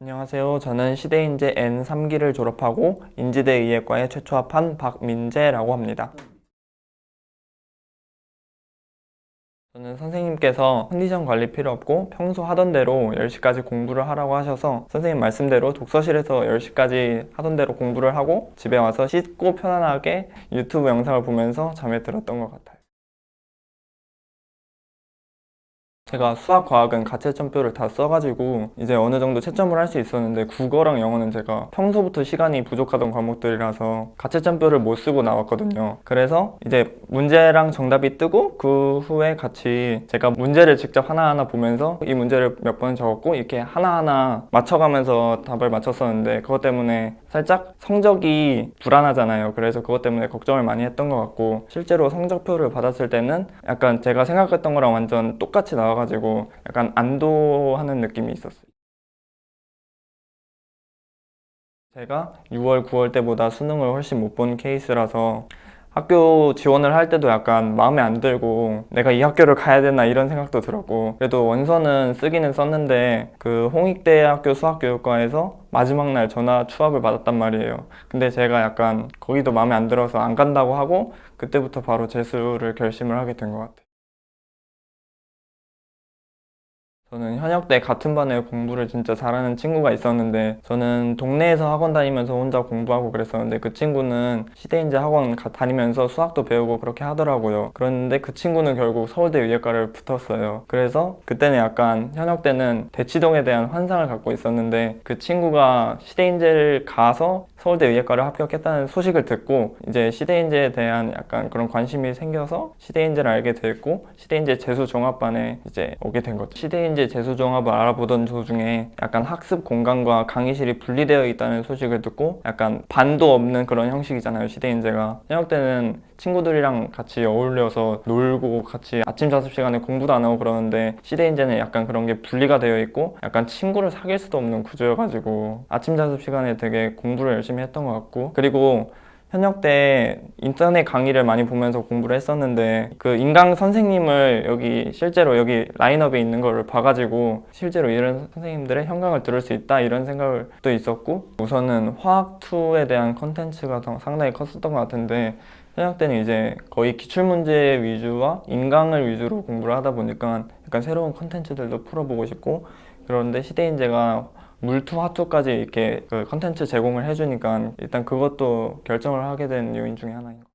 안녕하세요. 저는 시대인재 N3기를 졸업하고 인지대 의예과에 최초 합한 박민재라고 합니다. 저는 선생님께서 컨디션 관리 필요 없고 평소 하던 대로 10시까지 공부를 하라고 하셔서 선생님 말씀대로 독서실에서 10시까지 하던 대로 공부를 하고 집에 와서 씻고 편안하게 유튜브 영상을 보면서 잠에 들었던 것 같아요. 제가 수학, 과학은 가채점표를 다 써가지고 이제 어느 정도 채점을 할 수 있었는데 국어랑 영어는 제가 평소부터 시간이 부족하던 과목들이라서 가채점표를 못 쓰고 나왔거든요. 그래서 이제 문제랑 정답이 뜨고 그 후에 같이 제가 문제를 직접 하나하나 보면서 이 문제를 몇 번 적었고 이렇게 하나하나 맞춰가면서 답을 맞췄었는데 그것 때문에 살짝 성적이 불안하잖아요. 그래서 그것 때문에 걱정을 많이 했던 것 같고 실제로 성적표를 받았을 때는 약간 제가 생각했던 거랑 완전 똑같이 나와 가지고 약간 안도하는 느낌이 있었어요. 제가 6월, 9월 때보다 수능을 훨씬 못 본 케이스라서 학교 지원을 할 때도 약간 마음에 안 들고 내가 이 학교를 가야 되나 이런 생각도 들었고 그래도 원서는 쓰기는 썼는데 그 홍익대학교 수학교육과에서 마지막 날 전화 추합을 받았단 말이에요. 근데 제가 약간 거기도 마음에 안 들어서 안 간다고 하고 그때부터 바로 재수를 결심을 하게 된 것 같아요. 저는 현역 때 같은 반에 공부를 진짜 잘하는 친구가 있었는데 저는 동네에서 학원 다니면서 혼자 공부하고 그랬었는데 그 친구는 시대인재 학원 가- 다니면서 수학도 배우고 그렇게 하더라고요. 그런데 그 친구는 결국 서울대 의예과를 붙었어요. 그래서 그때는 약간 현역 때는 대치동에 대한 환상을 갖고 있었는데 그 친구가 시대인재를 가서 서울대 의예과를 합격했다는 소식을 듣고 이제 시대인재에 대한 약간 그런 관심이 생겨서 시대인재를 알게 됐고 시대인재 재수 종합반에 이제 오게 된 거죠. 시대인재 재수 종합을 알아보던 도중에 약간 학습 공간과 강의실이 분리되어 있다는 소식을 듣고 약간 반도 없는 그런 형식이잖아요. 시대인재가 현역 때는 친구들이랑 같이 어울려서 놀고 같이 아침 자습 시간에 공부도 안 하고 그러는데 시대인재는 약간 그런 게 분리가 되어 있고 약간 친구를 사귈 수도 없는 구조여가지고 아침 자습 시간에 되게 공부를 했던 것 같고 그리고 현역 때 인터넷 강의를 많이 보면서 공부를 했었는데 그 인강 선생님을 여기 실제로 여기 라인업에 있는 거를 봐가지고 실제로 이런 선생님들의 현강을 들을 수 있다 이런 생각도 있었고 우선은 화학 2에 대한 컨텐츠가 더 상당히 컸었던 것 같은데 현역 때는 이제 거의 기출문제 위주와 인강을 위주로 공부를 하다 보니까 약간 새로운 컨텐츠들도 풀어보고 싶고 그런데 시대인재가 물투 화투까지 이렇게 그 컨텐츠 제공을 해주니까 일단 그것도 결정을 하게 된 요인 중에 하나인 것 같아요.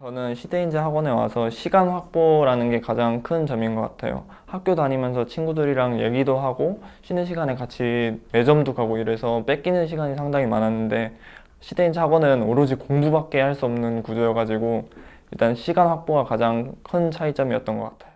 저는 시대인재 학원에 와서 시간 확보라는 게 가장 큰 점인 것 같아요. 학교 다니면서 친구들이랑 얘기도 하고 쉬는 시간에 같이 매점도 가고 이래서 뺏기는 시간이 상당히 많았는데 시대인재 학원은 오로지 공부밖에 할 수 없는 구조여가지고 일단 시간 확보가 가장 큰 차이점이었던 것 같아요.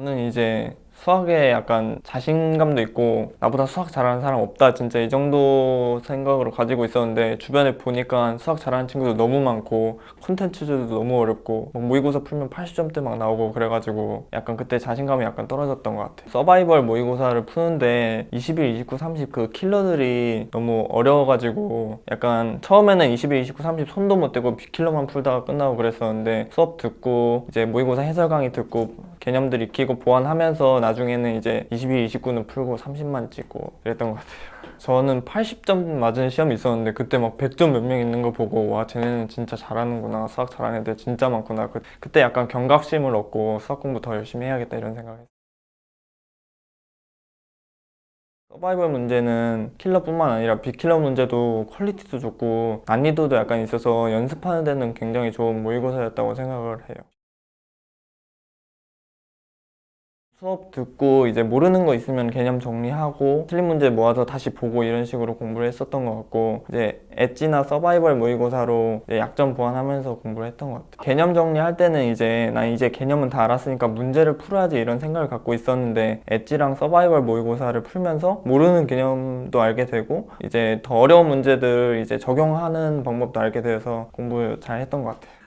저는 이제 수학에 약간 자신감도 있고 나보다 수학 잘하는 사람 없다 진짜 이 정도 생각으로 가지고 있었는데 주변에 보니까 수학 잘하는 친구도 너무 많고 콘텐츠들도 너무 어렵고 막 모의고사 풀면 80점대 막 나오고 그래가지고 약간 그때 자신감이 약간 떨어졌던 것 같아요. 서바이벌 모의고사를 푸는데 21, 29, 30 그 킬러들이 너무 어려워가지고 약간 처음에는 21, 29, 30 손도 못 대고 빅킬러만 풀다가 끝나고 그랬었는데 수업 듣고 이제 모의고사 해설 강의 듣고 개념들 익히고 보완하면서 나 중에는 이제 22, 29는 풀고 30만 찍고 그랬던 것 같아요. 저는 80점 맞은 시험이 있었는데 그때 막 100점 몇 명 있는 거 보고 와 쟤네는 진짜 잘하는구나 수학 잘하는 애들 진짜 많구나 그, 그때 약간 경각심을 얻고 수학 공부 더 열심히 해야겠다 이런 생각을 했어요. 서바이벌 문제는 킬러뿐만 아니라 비킬러 문제도 퀄리티도 좋고 난이도도 약간 있어서 연습하는 데는 굉장히 좋은 모의고사였다고 생각을 해요. 수업 듣고 이제 모르는 거 있으면 개념 정리하고 틀린 문제 모아서 다시 보고 이런 식으로 공부를 했었던 것 같고 이제 엣지나 서바이벌 모의고사로 약점 보완하면서 공부를 했던 것 같아요. 개념 정리할 때는 이제 난 이제 개념은 다 알았으니까 문제를 풀어야지 이런 생각을 갖고 있었는데 엣지랑 서바이벌 모의고사를 풀면서 모르는 개념도 알게 되고 이제 더 어려운 문제들 이제 적용하는 방법도 알게 돼서 공부 잘 했던 것 같아요.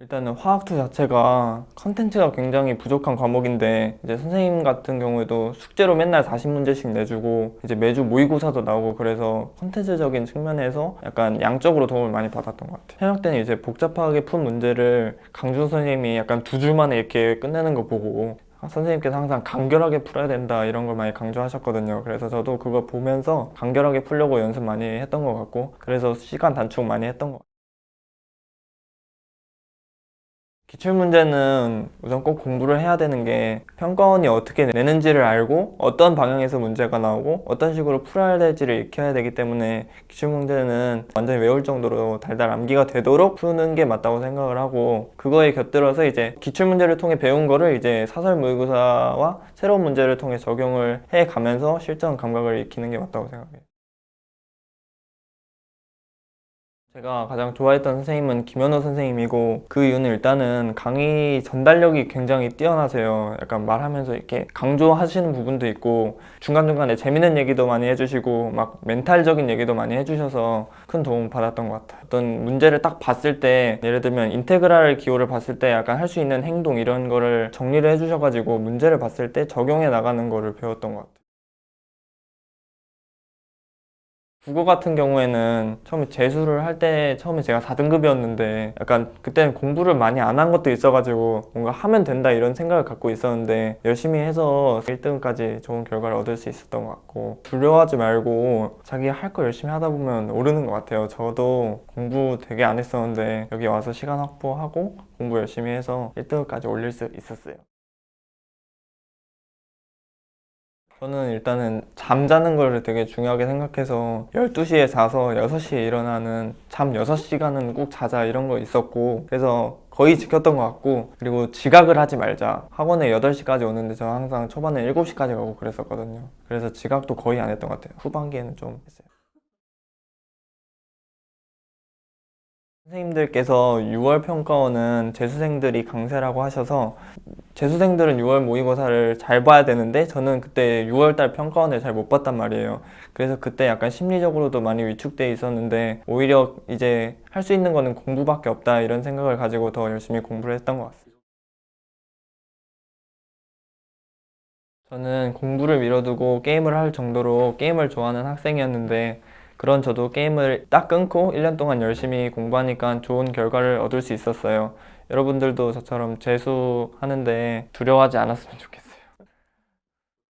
일단은 화학투 자체가 컨텐츠가 굉장히 부족한 과목인데 이제 선생님 같은 경우에도 숙제로 맨날 40문제씩 내주고 이제 매주 모의고사도 나오고 그래서 컨텐츠적인 측면에서 약간 양적으로 도움을 많이 받았던 것 같아요. 현역 때는 이제 복잡하게 푼 문제를 강준 선생님이 약간 두 줄 만에 이렇게 끝내는 거 보고 선생님께서 항상 간결하게 풀어야 된다 이런 걸 많이 강조하셨거든요. 그래서 저도 그거 보면서 간결하게 풀려고 연습 많이 했던 것 같고 그래서 시간 단축 많이 했던 것 같아요. 기출 문제는 우선 꼭 공부를 해야 되는 게 평가원이 어떻게 내는지를 알고 어떤 방향에서 문제가 나오고 어떤 식으로 풀어야 될지를 익혀야 되기 때문에 기출 문제는 완전히 외울 정도로 달달 암기가 되도록 푸는 게 맞다고 생각을 하고 그거에 곁들여서 이제 기출 문제를 통해 배운 거를 이제 사설 모의고사와 새로운 문제를 통해 적용을 해 가면서 실전 감각을 익히는 게 맞다고 생각해요. 제가 가장 좋아했던 선생님은 김현호 선생님이고 그 이유는 일단은 강의 전달력이 굉장히 뛰어나세요. 약간 말하면서 이렇게 강조하시는 부분도 있고 중간중간에 재밌는 얘기도 많이 해주시고 막 멘탈적인 얘기도 많이 해주셔서 큰 도움 받았던 것 같아요. 어떤 문제를 딱 봤을 때 예를 들면 인테그랄 기호를 봤을 때 약간 할 수 있는 행동 이런 거를 정리를 해주셔가지고 문제를 봤을 때 적용해 나가는 거를 배웠던 것 같아요. 국어 같은 경우에는 처음에 재수를 할 때 처음에 제가 4등급이었는데 약간 그때는 공부를 많이 안 한 것도 있어가지고 뭔가 하면 된다 이런 생각을 갖고 있었는데 열심히 해서 1등까지 좋은 결과를 얻을 수 있었던 것 같고 두려워하지 말고 자기 할 거 열심히 하다 보면 오르는 것 같아요. 저도 공부 되게 안 했었는데 여기 와서 시간 확보하고 공부 열심히 해서 1등까지 올릴 수 있었어요. 저는 일단은 잠자는 걸 되게 중요하게 생각해서 12시에 자서 6시에 일어나는 잠 6시간은 꼭 자자 이런 거 있었고 그래서 거의 지켰던 것 같고 그리고 지각을 하지 말자. 학원에 8시까지 오는데 저 항상 초반에 7시까지 가고 그랬었거든요. 그래서 지각도 거의 안 했던 것 같아요. 후반기에는 좀 했어요 선생님들께서 6월 평가원은 재수생들이 강세라고 하셔서 재수생들은 6월 모의고사를 잘 봐야 되는데 저는 그때 6월 달 평가원을 잘 못 봤단 말이에요. 그래서 그때 약간 심리적으로도 많이 위축돼 있었는데 오히려 이제 할 수 있는 거는 공부밖에 없다 이런 생각을 가지고 더 열심히 공부를 했던 것 같습니다. 저는 공부를 미뤄두고 게임을 할 정도로 게임을 좋아하는 학생이었는데 그런 저도 게임을 딱 끊고 1년 동안 열심히 공부하니까 좋은 결과를 얻을 수 있었어요. 여러분들도 저처럼 재수하는데 두려워하지 않았으면 좋겠어요.